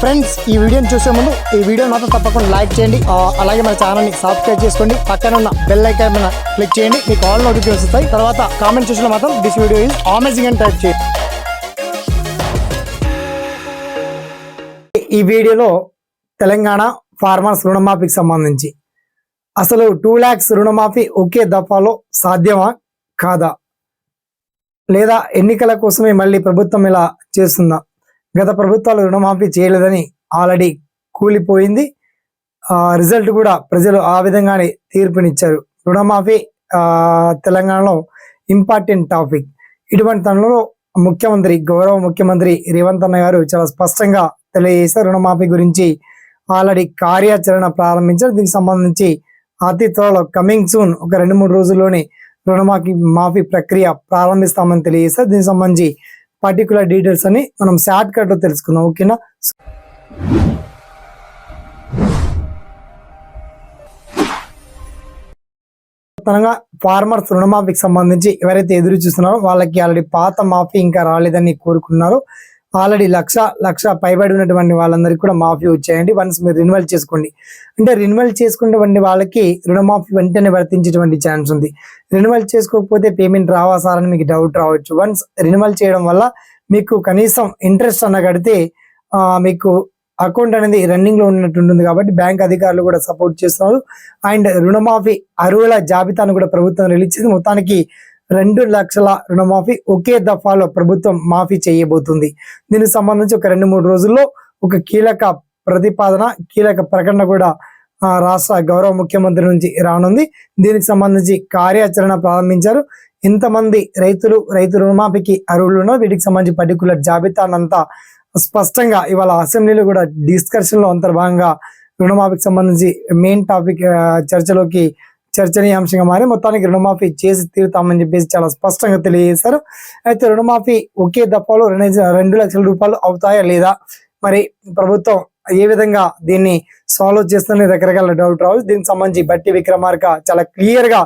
Friends ఈ వీడియోని చూసే ముందు ఈ వీడియో మాత్రం తప్పకుండా లైక్ చేయండి. అలాగే మన ఛానల్ని సబ్స్క్రైబ్ చేసుకోండి. పక్కన ఉన్న బెల్ ఐకాన్ మీద క్లిక్ చేయండి. మీకు ఆల్ నోటిఫికేషన్ వస్తాయి. తర్వాత కామెంట్ చూసిన మాత్రం దిస్ వీడియో ఇస్ అమేజింగ్ అని టైప్ చేయండి. ఈ వీడియోలో తెలంగాణ ఫార్మర్స్ రుణమాఫీకి సంబంధించి అసలు టూ ల్యాక్స్ రుణమాఫీ ఒకే దఫాలో సాధ్యమా? కాదా? లేదా ఎన్నికల కోసమే మళ్ళీ ప్రభుత్వం ఇలా చేస్తుందా? గత ప్రభుత్వాలు రుణమాఫీ చేయలేదని ఆల్రెడీ కూలిపోయింది. ఆ రిజల్ట్ కూడా ప్రజలు ఆ విధంగానే తీర్పునిచ్చారు. రుణమాఫీ తెలంగాణలో ఇంపార్టెంట్ టాపిక్. ఇటువంటి తనలో ముఖ్యమంత్రి గౌరవ ముఖ్యమంత్రి రేవంత్ అన్న గారు చాలా స్పష్టంగా తెలియజేశారు. రుణమాఫీ గురించి ఆల్రెడీ కార్యాచరణ ప్రారంభించారు. దీనికి సంబంధించి అతి త్వరలో కమింగ్ సూన్ ఒక రెండు మూడు రోజుల్లోనే రుణమాఫీ మాఫీ ప్రక్రియ ప్రారంభిస్తామని తెలియజేశారు. దీనికి సంబంధించి పర్టికులర్ డీటెయిల్స్ అని మనం షార్ట్ కట్ తెలుసుకుందాం ఓకేనా తనగా ఫార్మర్స్ రుణమాఫీకి సంబంధించి ఎవరైతే ఎదురు చూస్తున్నారో వాళ్ళకి ఆల్రెడీ పాత మాఫీ ఇంకా రాలేదని కోరుకున్నారో ఆల్రెడీ లక్ష లక్ష పైబడి ఉన్నటువంటి వాళ్ళందరికీ కూడా మాఫీ వచ్చాయండి. వన్స్ మీరు రిన్యువల్ చేసుకోండి. అంటే రిన్యువల్ చేసుకున్నటువంటి వాళ్ళకి రుణమాఫీ వెంటనే వర్తించేటువంటి ఛాన్స్ ఉంది. రిన్యువల్ చేసుకోకపోతే పేమెంట్ రావా సార్ అని మీకు డౌట్ రావచ్చు. వన్స్ రిన్యువల్ చేయడం వల్ల మీకు కనీసం ఇంట్రెస్ట్ అన్న కడితే మీకు అకౌంట్ అనేది రన్నింగ్లో ఉన్నట్టు ఉంటుంది కాబట్టి బ్యాంక్ అధికారులు కూడా సపోర్ట్ చేస్తున్నారు. అండ్ రుణమాఫీ అరువుల జాబితాను కూడా ప్రభుత్వం రిలీజ్ చేసి మొత్తానికి రెండు లక్షల రుణమాఫీ ఒకే దఫాలో ప్రభుత్వం మాఫీ చేయబోతుంది. దీనికి సంబంధించి ఒక రెండు మూడు రోజుల్లో ఒక కీలక ప్రతిపాదన కీలక ప్రకటన కూడా రాష్ట్ర గౌరవ ముఖ్యమంత్రి నుంచి రానుంది. దీనికి సంబంధించి కార్యాచరణ ప్రారంభించారు. ఎంతమంది రైతులు రైతు రుణమాఫీకి అర్హులు వీటికి సంబంధించి పర్టికులర్ జాబితానంతా స్పష్టంగా ఇవాళ అసెంబ్లీలో కూడా డిస్కషన్లో అంతర్భాగంగా రుణమాఫీకి సంబంధించి మెయిన్ టాపిక్ చర్చలోకి చర్చనీయాంశంగా మారి మొత్తానికి రుణమాఫీ చేసి తీరుతామని చెప్పేసి చాలా స్పష్టంగా తెలియజేశారు. అయితే రుణమాఫీ ఒకే దఫాలో రెండు రెండు లక్షల రూపాయలు అవుతాయా లేదా? మరి ప్రభుత్వం ఏ విధంగా దీన్ని సాల్వ్ చేస్తుందని రకరకాల డౌట్ రావచ్చు. దీనికి సంబంధించి బట్టి విక్రమార్క చాలా క్లియర్గా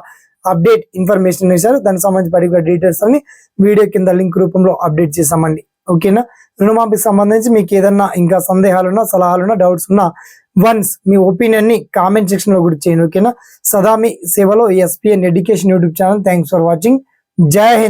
అప్డేట్ ఇన్ఫర్మేషన్ ఇచ్చారు. దానికి సంబంధించి పర్టికులర్ డీటెయిల్స్ అన్ని వీడియో కింద లింక్ రూపంలో అప్డేట్ చేసామండి ఓకేనా? రుణమాఫీకి సంబంధించి మీకు ఏదన్నా ఇంకా సందేహాలున్నా సలహాలున్నా డౌట్స్ ఉన్నా వన్స్ మీ ఒపీనియన్ని కామెంట్ సెక్షన్లో గుర్తు చేయండి ఓకేనా? సదా మీ సేవలో SPN education YouTube channel. Thanks for watching జై హింద్.